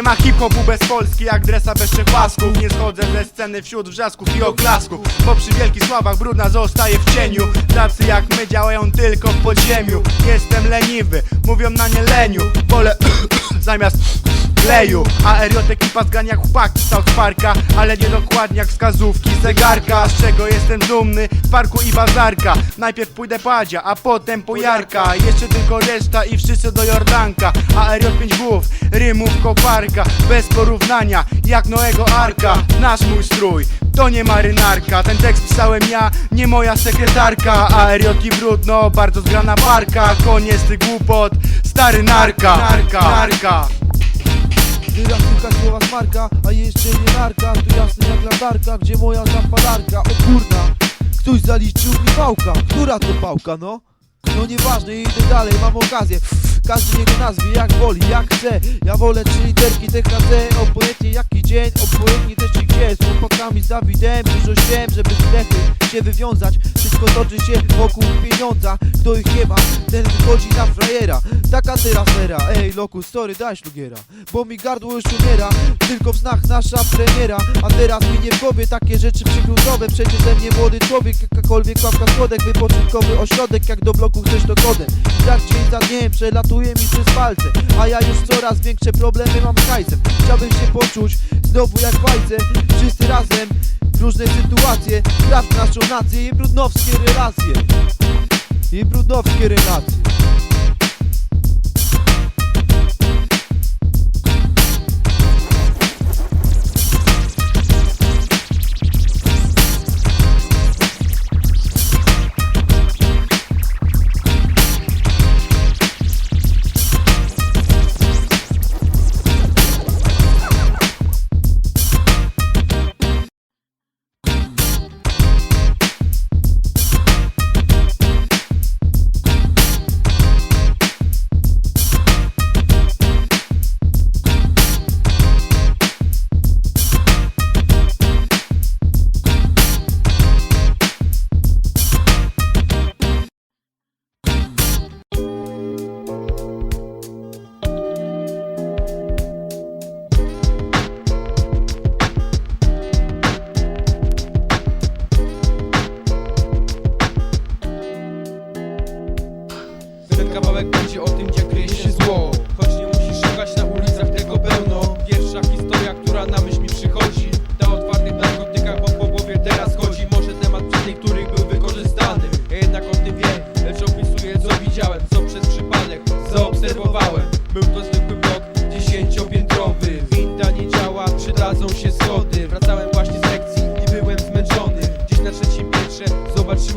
Nie ma hip-hopu bez Polski jak dresa bez trzech pasków Nie schodzę ze sceny wśród wrzasków i oklasków. Bo przy wielkich sławach brudna zostaje w cieniu. Tacy jak my działają tylko w podziemiu. Jestem leniwy, mówią na nie leniu. Wolę zamiast kleju A Eriot ekipa zgania chłopaki z Parka Ale nie dokładnie jak wskazówki zegarka. Z czego jestem dumny, z parku i bazarka. Najpierw pójdę po Adzia, a potem po Jarka. Jeszcze tylko reszta i wszyscy do Jordanka. A Eriot pięć głów, rymów koparka. Bez porównania, jak Noego Arka. Nasz mój strój, to nie marynarka. Ten tekst pisałem ja, nie moja sekretarka. A brudno, bardzo zgrana parka. Koniec tych głupot, stary narka. Narka, narka Teraz tylko słowa smarka, a jeszcze nie narka Tu jasny jak latarka, gdzie moja zapalarka. O kurna, ktoś zaliczył mi pałka. Która to pałka, no? No nieważne, idę dalej, mam okazję Każdy niech nazwie jak woli, jak chce. Ja wolę trzy literki THC Obojętnie jaki dzień, obojętnie też i gdzie. Z chłopakami z Dawidem, dużo siem Żeby z się wywiązać. Wszystko toczy się wokół pieniądza Kto ich nie ma, ten wychodzi na frajera Taka teraz era, ej loku, sorry, daj szlugiera Bo mi gardło już umiera. Tylko w znach nasza premiera. A teraz mi nie w głowie takie rzeczy przykluzowe Przecież ze mnie młody człowiek Jakakolwiek łapka słodek. Wypoczynkowy ośrodek Jak do bloku chcesz to kodem tak dzień za dniem przelatuje mi przez palce A ja już coraz większe problemy mam z hajsem. Chciałbym się poczuć znowu jak bajce. Wszyscy razem Różne sytuacje. Kraft naszą nację i brudnowskie relacje. I brudnowskie relacje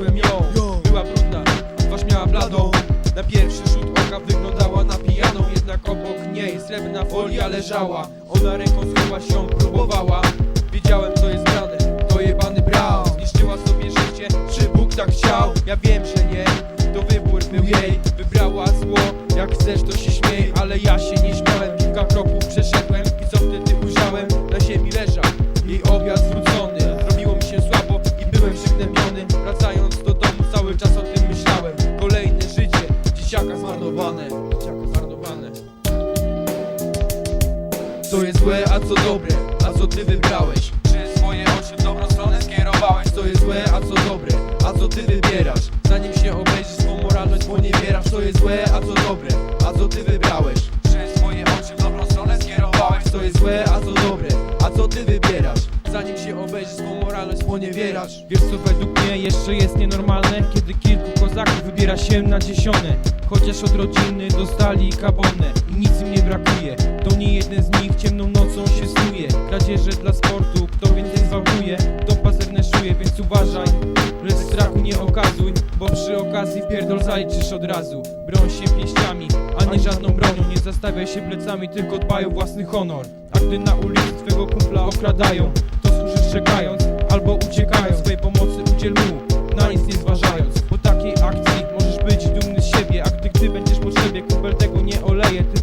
zobaczyłem ją Była brudna, twarz miała bladą. Na pierwszy rzut oka wyglądała na pijaną Jednak obok niej srebrna folia leżała. Ona ręką schować ją próbowała. Wiedziałem co jest grane, to jebany brał Zniszczyła sobie życie, czy Bóg tak chciał? Ja wiem, że nie, to wybór był jej. Wybrała zło, jak chcesz to się śmiej Ale ja się nie śmiałem, kilka kroków przeszedłem Co jest złe, a co dobre, a co ty wybrałeś? Czy swoje oczy w dobrą stronę skierowałeś? Co jest złe, a co dobre, a co ty wybierasz? Zanim się obejrzysz swą moralność, bo nie wierasz Co jest złe, a co dobre, a co ty wybrałeś? Czy swoje oczy w dobrą stronę skierowałeś? Co jest złe, a co dobre, a co ty wybierasz? Zanim się obejrzysz swą moralność, bo nie wierasz Wiesz co według mnie jeszcze jest nienormalne Kiedy kilku kozaków wybiera się na dziesione Chociaż od rodziny dostali kabonę I nic im nie brakuje Nie jeden z nich ciemną nocą się snuje. Kradzieże dla sportu, kto więcej zwałkuje To pazerne szuje, więc uważaj Lecz strachu nie okazuj Bo przy okazji pierdol zaliczysz od razu. Broń się pięściami, a nie żadną bronią Nie zastawiaj się plecami, tylko dbaj o własny honor. A gdy na ulicy twego kumpla okradają To służysz czekając albo uciekając Swej pomocy udziel mu, na nic nie zważając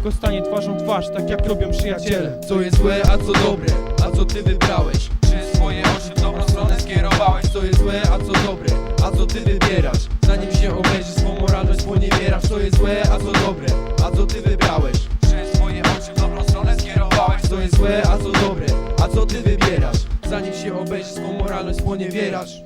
Tylko stanie twarzą twarz, tak jak robią przyjaciele Co jest złe, a co dobre, a co ty wybrałeś? Czy swoje oczy w dobrą stronę skierowałeś? Co jest złe, a co dobre, a co ty wybierasz? Zanim się obejrzysz swą moralność, bo nie wierasz Co jest złe, a co dobre, a co ty wybrałeś? Czy swoje oczy w dobrą stronę skierowałeś? co jest złe, a co dobre A co ty wybierasz? Zanim się obejrzysz, swą moralność sponiewierasz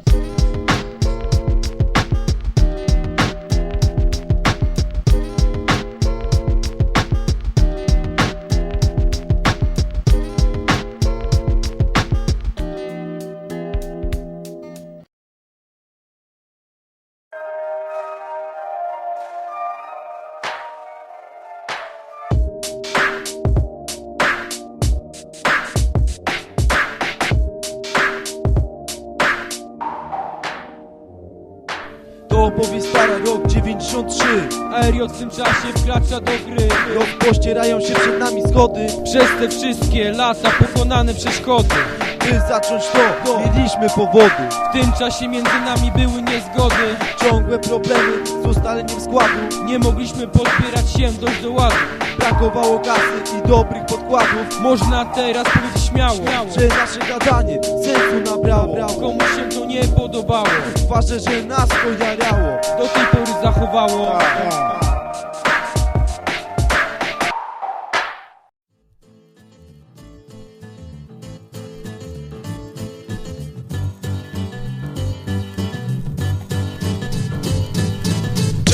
Aeriot w tym czasie wkracza do gry. Rok pościerają się przed nami schody Przez te wszystkie lata pokonane przeszkody By zacząć to, mieliśmy powody. W tym czasie między nami były niezgody. Ciągłe problemy z ustaleniem składu Nie mogliśmy pozbierać się dość do ładu. Brakowało kasy i dobrych podkładów. Można teraz powiedzieć śmiało Że nasze gadanie sensu nabrało. Komuś się to nie podobało. Ważne, że nas to jarało Do tej pory zachowało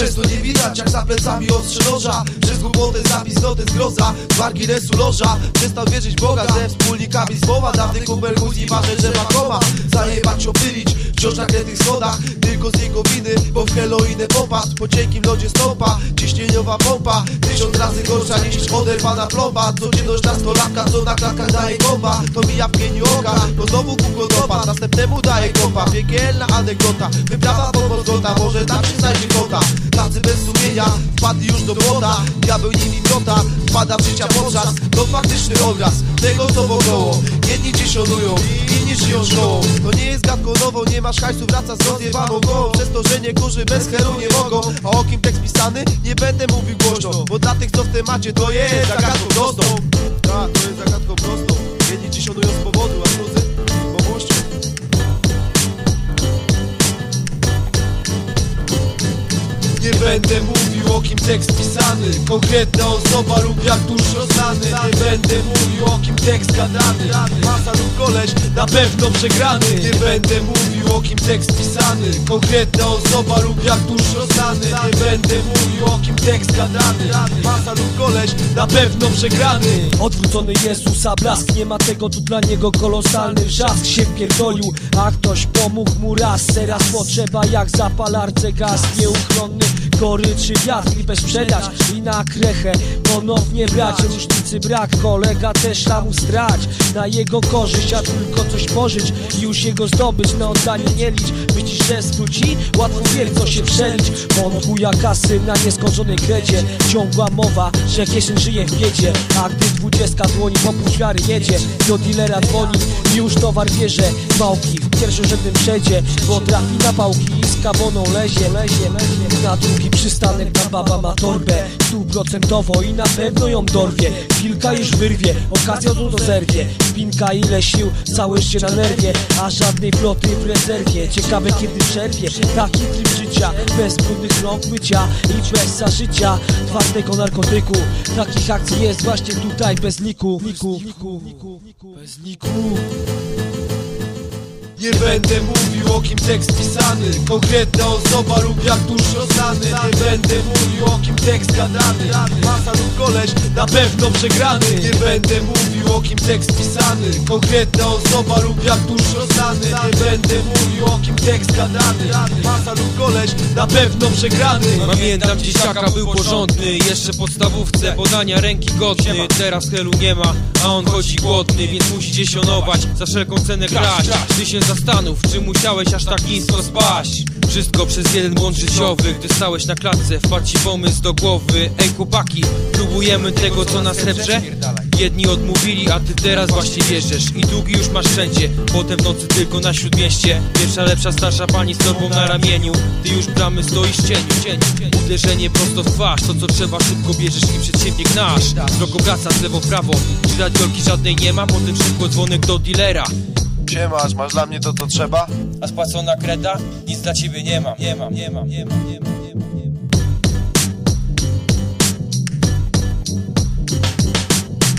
Często nie widać jak za plecami ostrze noża. Przez głupotę zapis to jest groza Wargi resu loża. Przestał wierzyć Boga ze wspólnikami słowa. Dawny kumpel i marzę, ma koma. Zajebać, opylić Wciąż na krętych schodach Tylko z jego winy Bo w heroinę popadł. Po cienkim lodzie stopa Ciśnieniowa pompa Tysiąc razy gorsza niż oderwana plomba. Codzienność nastolatka Co na klatkach daje komba To mija w pieniu oka To znowu kółko dopa Następnemu daje kompa Piekielna anegdota. Wyprawa pod Mozgota Może tam się znajdzie kota. Tacy bez sumienia Wpadli już do błota. Diabeł nimi miota Wpada w życia podczas. To faktyczny obraz Tego co wokoło Jedni ci szanują Inni szkołą To nie jest gadko nowo Nie masz hajsu wraca z rozjebaną gołą Przez to, że niektórzy bez heru nie mogą. A o kim tekst pisany? Nie będę mówił głośno Bo dla tych co w temacie to jest zagadką prostą. Tak, to jest zagadką prostą. Jedni ci szanują z powodu A drudzy pomóżcie Nie będę mówił o kim tekst pisany. Konkretna osoba lub jak tuż rozdany Nie będę mówił o kim tekst gadany. Masa lub koleś na pewno przegrany. Nie będę mówił o kim tekst pisany. Konkretna osoba lub jak tuż rozdany Nie będę mówił o kim tekst gadany. Masa lub koleś na pewno przegrany. Odwrócony Jezusa blask, nie ma tego tu dla niego kolosalny wrzask się pierdolił, a ktoś pomógł mu raz Teraz potrzeba jak zapalarce gaz nieuchronny Goryczy wiatr i bezprzedać i na krechę ponownie brać. Różnicy brak, kolega też lamu strać Na jego korzyść, a tylko coś pożyć. I już jego zdobyć Na oddanie nie licz, myślisz, że skróci? Łatwo wielko się przelić On chuja kasy na nieskończonej kredzie. Ciągła mowa, że kieszeń żyje w biedzie. A gdy dwudziestka dłoni po półświary jedzie. Do dealera dzwoni, już towar bierze. Małki w pierwszorzędnym przedzie Bo trafi na pałki i z kaboną lezie, lezie, lezie. Na drugi przystanek ta baba ma torbę Stuprocentowo i na pewno ją dorwie. Wilka już wyrwie, okazją to zerwie. Spinka ile sił, całe życie na nerwie A żadnej floty w rezerwie. Ciekawe kiedy przerwie Taki tryb życia. Bez brudnych rąk mycia I bez zażycia. Twardego narkotyku Takich akcji jest właśnie tutaj bez niku, niku, niku Bez niku Nie będę mówił o kim tekst pisany. Konkretna osoba lub jak tuż rozdany Nie będę mówił o kim tekst gadany. Masa lub koleś na pewno przegrany. Nie będę mówił o kim tekst pisany. Konkretna osoba lub jak tuż rozdany Nie będę mówił o kim tekst gadany. Masa lub koleś na pewno przegrany. Pamiętam dzieciaka był porządny. Jeszcze podstawówce podania ręki godny. Teraz helu nie ma, a on chodzi głodny Więc musi gdzieś sionować, za wszelką cenę kraść Ty się zastanów, czy musiałeś aż tak nisko spaść? Wszystko przez jeden błąd życiowy Gdy stałeś na klatce, wpadł ci pomysł do głowy. Ej chłopaki, próbujemy tego co na srebrze? Jedni odmówili, a ty teraz właśnie bierzesz I długi już masz wszędzie, potem w nocy tylko na śródmieście. Pierwsza lepsza starsza pani z torbą na ramieniu. Ty już bramy stoisz w cieniu, cieniu Uderzenie prosto w twarz, to co trzeba szybko bierzesz i przed siebie gnasz. Wzrok obraca w lewo prawo, czy radiolki żadnej nie ma Potem szybko dzwonek do dealera Siemasz, masz? Dla mnie to, co trzeba? A spłacona kreda? Nic dla ciebie nie mam, nie mam, nie mam, nie mam, nie mam, nie mam, nie mam.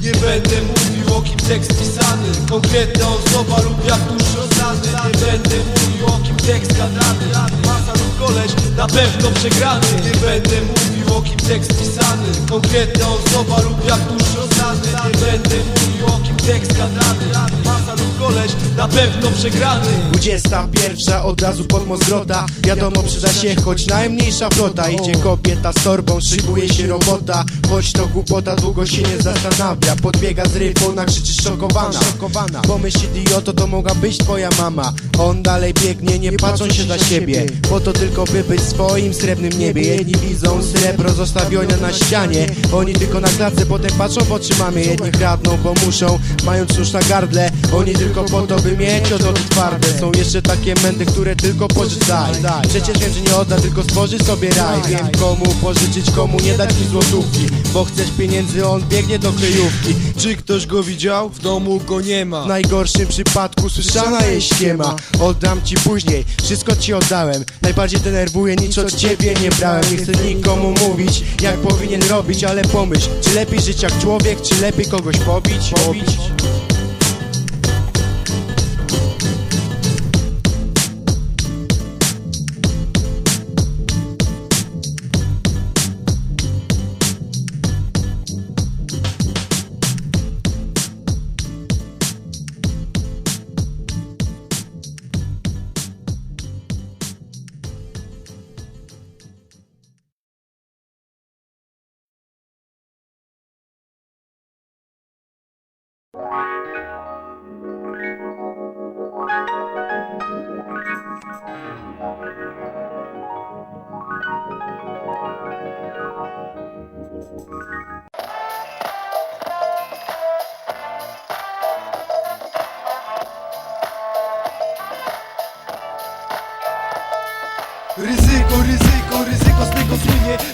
Nie będę mówił o kim tekst pisany. Konkretna osoba lub jak tuż rozdany Nie będę mówił o kim tekst gadany. Masa lub koleś, na pewno przegrany. Nie będę mówił o kim tekst pisany. Konkretna osoba lub jak tuż rozdany Nie będę mówił o kim tekst gadany. Masa lub koleś, na pewno przegrany. 21 od razu pod Mozgrota Wiadomo przyda się choć najmniejsza flota. Idzie kobieta z torbą, szykuje się robota. Choć to głupota, długo się nie zastanawia. Podbiega z rybą, nakrzyczy szokowana Pomyśl idioto, to mogła być twoja mama On dalej biegnie, nie patrząc się za siebie. Po to tylko by być w swoim srebrnym niebie. Jedni widzą srebro zostawione na ścianie. Oni tylko na klatce, potem patrzą w oczy mamie. Jedni kradną, bo muszą, mając nóż na gardle Oni tylko po to, by mieć odroty twarde. Są jeszcze takie mędy, które tylko pożyczaj Przecież wiem, że nie odda, tylko stworzy sobie raj. Wiem komu pożyczyć, komu nie dać mi złotówki. Bo chcesz pieniędzy, on biegnie do kryjówki. Czy ktoś go widział? W domu go nie ma. W najgorszym przypadku słyszana jest ściema. Oddam ci później, wszystko ci oddałem. Najbardziej denerwuje, nic od ciebie nie brałem. Nie chcę nikomu mówić, jak powinien robić Ale pomyśl, czy lepiej żyć jak człowiek, czy lepiej kogoś pobić? pobić? Ryzyko,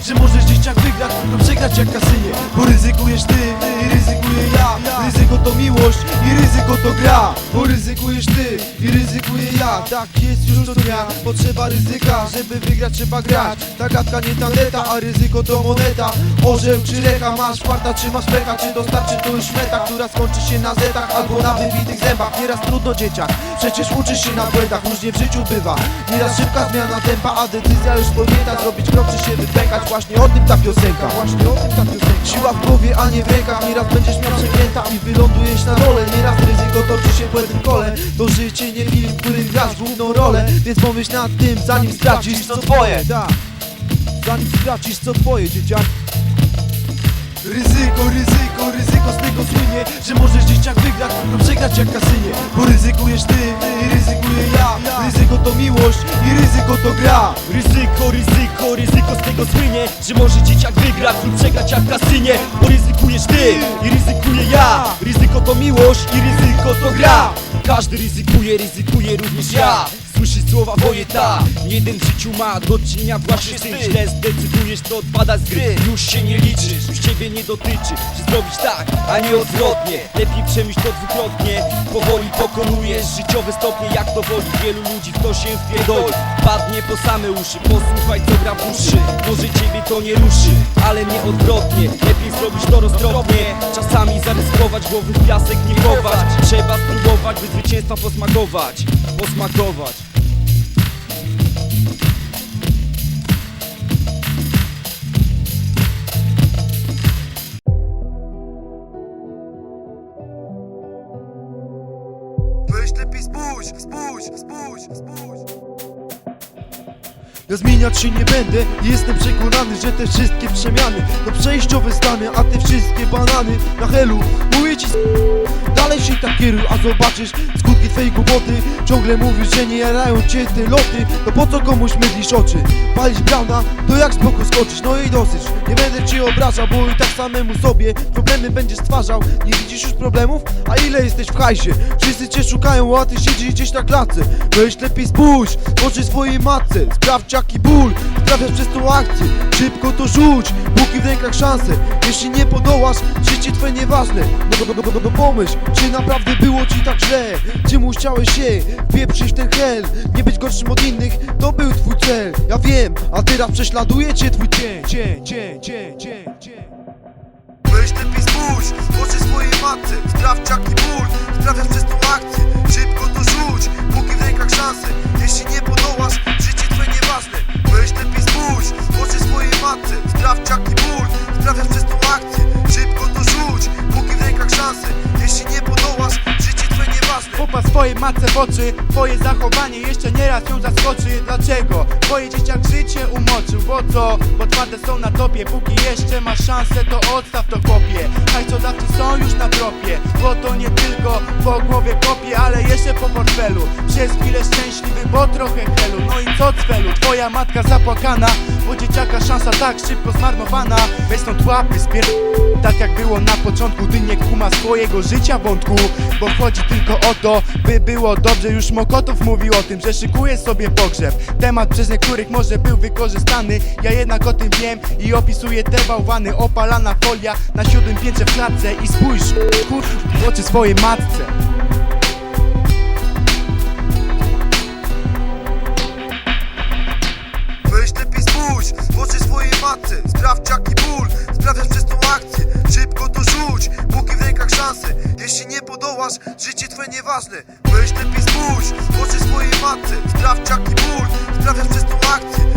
Że możesz dzieciak wygrać lub przegrać jak kasynie Bo ryzykujesz ty ja Ryzyko to miłość i ryzyko to gra Bo ryzykujesz ty i ryzykuję ja. Tak jest już co dnia, potrzeba ryzyka Żeby wygrać trzeba grać. Ta gadka nie tandeta, a ryzyko to moneta. Orzeł czy reka, masz farta czy masz pecha Czy dostarczy to już meta, która skończy się na zetach Albo na wybitych zębach. Nieraz trudno dzieciak, przecież uczysz się na błędach Różnie w życiu bywa, nieraz szybka zmiana tempa A decyzja już podjęta, zrobić krok czy się wypękać Właśnie o tym ta piosenka. Właśnie o tym ta piosenka. Siła w głowie, a nie w rękach. Nieraz będziesz miał przegięta i wylądujesz na dole Nieraz ryzyko toczy się po jednym kole. To życie nie film, w którym grasz główną rolę. Więc pomyśl nad tym, zanim stracisz co twoje. Tak, zanim stracisz co twoje, dzieciak Ryzyko, ryzyko, ryzyko z tego słynie Że możesz dzieciak wygrać lub przegrać jak kasynie. Bo ryzykujesz ty i ryzykuję ja. Ryzyko to miłość i ryzyko to gra. Ryzyko, ryzyko, ryzyko z tego słynie Że może dzieciak wygrać lub przegrać jak kasynie. Bo ryzykujesz ty i ryzykuję ja. Ryzyko to miłość i ryzyko to gra. Każdy ryzykuje, ryzykuje również ja Słyszysz słowa wojeta Jeden w życiu ma do czynienia właśnie z tym. Źle zdecydujesz to odpada z gry. Już się nie liczysz, już ciebie nie dotyczy. Czy zrobić tak, a nie odwrotnie? Lepiej przemyśl to dwukrotnie. Powoli pokonujesz życiowe stopnie Jak to woli wielu ludzi w to się wpierdoli Padnie po same uszy, posłuchaj co gra w uszy. Może ciebie to nie ruszy, ale nie odwrotnie. Lepiej zrobić to roztropnie. Czasami zaryzykować, głowy w piasek nie chować. Trzeba spróbować, by zwycięstwa posmakować. Posmakować Ja zmieniać się nie będę. I jestem przekonany, że te wszystkie przemiany To przejściowe stany, a te wszystkie banany Na helu, mówię ci Dalej się tak kieruj, a zobaczysz skutki twojej głupoty Ciągle mówisz, że nie jarają cię te loty To po co komuś mydlisz oczy? Palisz brauna, to jak spoko skoczyć? No i dosyć, nie będę cię obrażał, bo i tak samemu sobie Problemy będziesz stwarzał, nie widzisz już problemów? A ile jesteś w hajsie? Wszyscy cię szukają, a ty siedzisz gdzieś na klatce Weź lepiej spójrz, oczy swojej matce Sprawdź jaki ból trafiasz przez tą akcję. Szybko to rzuć, póki w rękach szanse Jeśli nie podołasz, życie twoje nieważne. No, no, no, no, no pomyśl, czy naprawdę było ci tak źle? Czy musiałeś się wieprzyć w ten hel? Nie być gorszym od innych, to był twój cel. Ja wiem, a teraz prześladuje cię twój cień Cień, cień, cień, cień, cień. Weź lepiej spójrz, oczy swoje swojej matce. Sprawdź jaki ból Sprawiasz przez tą akcję. Szybko to rzuć Póki w rękach szansy. Jeśli nie matce Sprawdź Popatrz swojej matce w oczy Twoje zachowanie jeszcze nieraz ją zaskoczy Dlaczego? Twoje dzieciak życie umoczył Bo co? Bo twarde są na topie Póki jeszcze masz szansę to odstaw to kopie Hajcodawcy są już na tropie Bo to nie tylko po głowie kopie Ale jeszcze po portfelu Przez chwilę szczęśliwy, bo trochę helu No i co cwelu? Twoja matka zapłakana Bo dzieciaka szansa tak szybko zmarnowana Weź stąd łapy, spier... Tak jak było na początku, gdy nie kuma swojego życia wątku Bo chodzi tylko o to, by było dobrze. Już Mokotów mówił o tym, że szykuje sobie pogrzeb. Temat przez niektórych może był wykorzystany. Ja jednak o tym wiem i opisuję te bałwany. Opalana folia na siódmym piętrze w klatce. I spójrz, kur... w oczy swojej matce podołasz Życie twoje nieważne. Weź lepiej spójrz w oczy swojej matce. Sprawdź jaki ból Sprawiasz przez tą akcję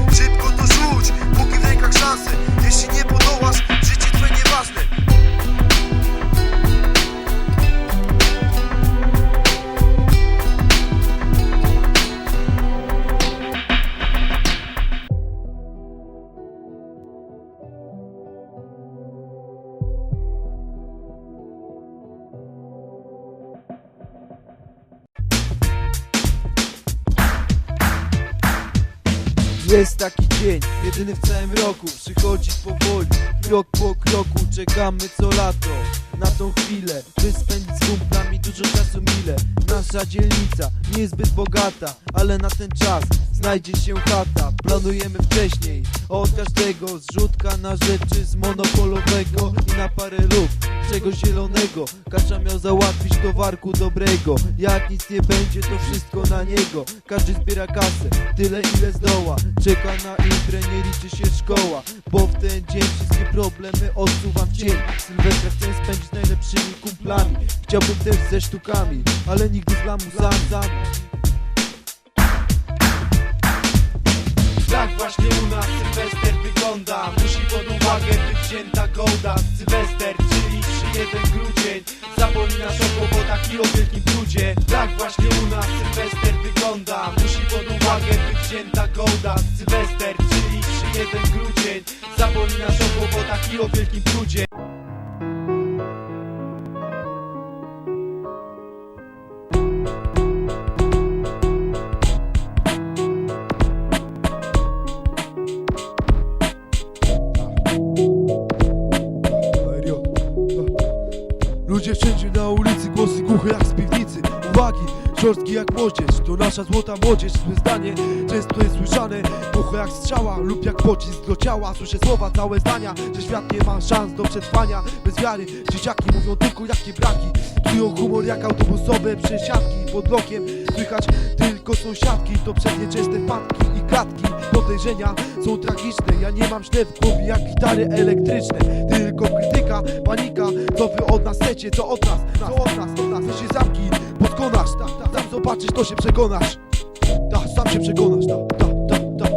Jest taki dzień, jedyny w całym roku. Przychodzi powoli, krok po kroku. Czekamy co lato na tą chwilę By spędzić z dużo czasu mile. Nasza dzielnica nie jest zbyt bogata Ale na ten czas znajdzie się chata Planujemy wcześniej od każdego Zrzutka na rzeczy z monopolowego I na parę lub czegoś zielonego. Kasza miał załatwić towarku dobrego. Jak nic nie będzie to wszystko na niego. Każdy zbiera kasę, tyle ile zdoła. Czeka na imprę, nie liczy się szkoła Bo w ten dzień wszystkie problemy odsuwam w cień. Sylwestra chcę spędzić najlepszymi kumplami. Chciałbym też ze sztukami, ale nigdy z lamusami sam. Tak właśnie u nas Sylwester wygląda. Musi pod uwagę być wzięta golda Sylwester, czyli 3-1 grudzień. Zapominasz o kłopotach i o wielkim trudzie. Tak właśnie u nas Sylwester wygląda. Musi pod uwagę być wzięta golda Sylwester, czyli 3-1 grudzień. Zapominasz o kłopotach i o wielkim trudzie nasza złota młodzież Złe zdanie często jest słyszane, głuche jak strzała Lub jak pocisk do ciała, słyszę słowa, całe zdania Że świat nie ma szans do przetrwania. Bez wiary Dzieciaki mówią tylko jakie braki. Czują humor jak autobusowe przesiadki. Pod blokiem słychać tylko sąsiadki. To przez nieczęste wpadki i klatki. Podejrzenia są tragiczne. Ja nie mam źle w głowie jak gitary elektryczne. Tylko krytyka, panika. Co wy od nas chcecie, co od nas, co od nas, od nas się zamknij, podkonasz ta, ta, Sam zobaczysz, to się przekonasz. Ta, sam się przekonasz, ta, ta, ta, ta.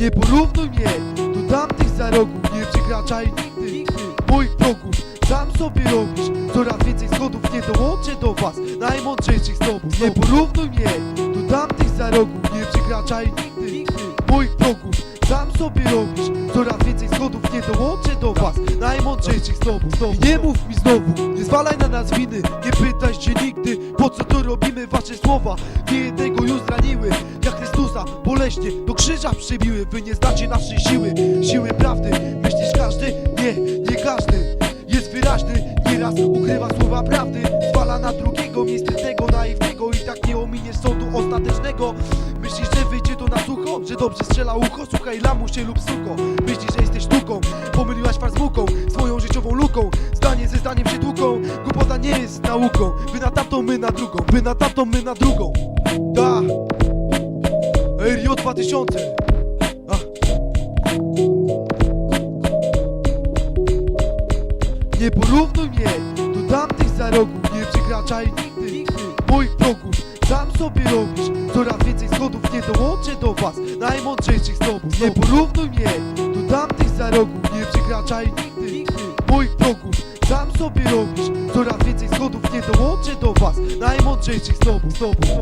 Nie porównuj mnie do tamtych za rogu Nie przekraczaj nigdy, nigdy moich progów Sam sobie robisz. Coraz więcej schodów Nie dołączę do was, najmądrzejszych snobów Nie porównuj mnie do tamtych za rogu Nie przekraczaj nigdy, nigdy moich progów Sam sobie robisz. Coraz więcej schodów Nie dołączę do was, najmądrzejszych snobów I nie mów mi znowu, nie zwalaj na nas winy. Nie pytaj się nigdy, po co to robimy. Wasze słowa, nie jednego już zraniły. Jak Chrystusa boleśnie do krzyża przybiły. Wy nie znacie naszej siły, siły prawdy. Myślisz każdy? Nie, nie każdy. Jest wyraźny, nieraz ukrywa słowa prawdy. Zwala na drugiego, niesprytnego, naiwnego. I tak nie ominiesz sądu ostatecznego Myślisz, że wyjdzie to na sucho? Że dobrze strzela ucho? Słuchaj lamusie lub suko Myślisz, że jesteś sztuką? Pomyliłaś far z muką Swoją życiową luką. Zdanie ze zdaniem się tłuką Głupota nie jest nauką. Wy na tamtą, my na drugą. Wy na tamtą, my na drugą. Da. RJ 2000 Nie porównuj mnie. Do tamtych za rogu Nie przekraczaj nigdy. Moich progów Sam sobie robisz. Coraz więcej schodów Nie dołączę do was, najmądrzejszych snobów, snobów.